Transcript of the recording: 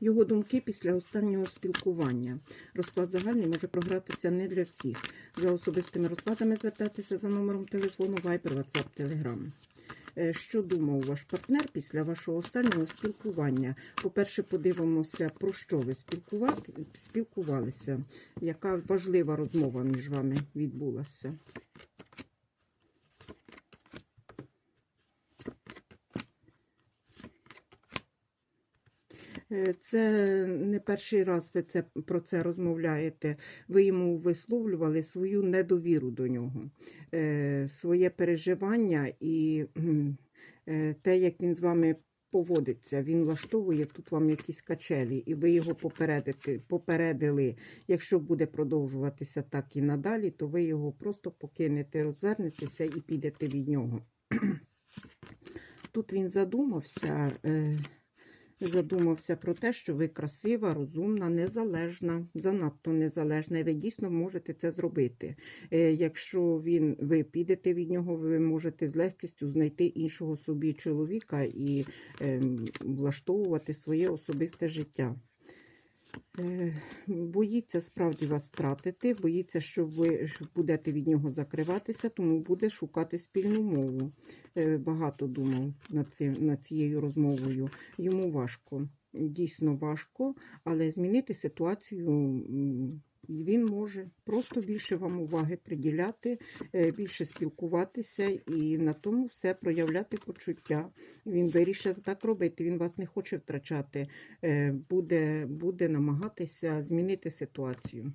Його думки після останнього спілкування. Розклад загальний може програтися не для всіх. За особистими розкладами звертайтеся за номером телефону Viber, WhatsApp, Telegram. Е, Що думав ваш партнер після вашого останнього спілкування? По-перше, подивимося, про що ви спілкувалися, яка важлива розмова між вами відбулася. Це не перший раз ви це, про це розмовляєте. Ви йому висловлювали свою недовіру до нього, е, своє переживання і е, те, як він з вами поводиться. Він влаштовує тут вам якісь качелі, і ви його попередити, попередили. Якщо буде продовжуватися так і надалі, то ви його просто покинете, розвернетеся і підете від нього. Тут він задумався. Задумався про те, що ви красива, розумна, незалежна, занадто незалежна, і ви дійсно можете це зробити. Е, Якщо він, ви підете від нього, ви можете з легкістю знайти іншого собі чоловіка і ем, влаштовувати своє особисте життя. Е, Боїться справді вас втратити, боїться, що ви будете від нього закриватися, тому буде шукати спільну мову. Е, Багато думав над, цим, над цією розмовою. Йому важко, дійсно важко, але змінити ситуацію він може просто більше вам уваги приділяти, е, більше спілкуватися і на тому все проявляти почуття. Він вирішив так робити, він вас не хоче втрачати, е, буде, буде намагатися змінити ситуацію.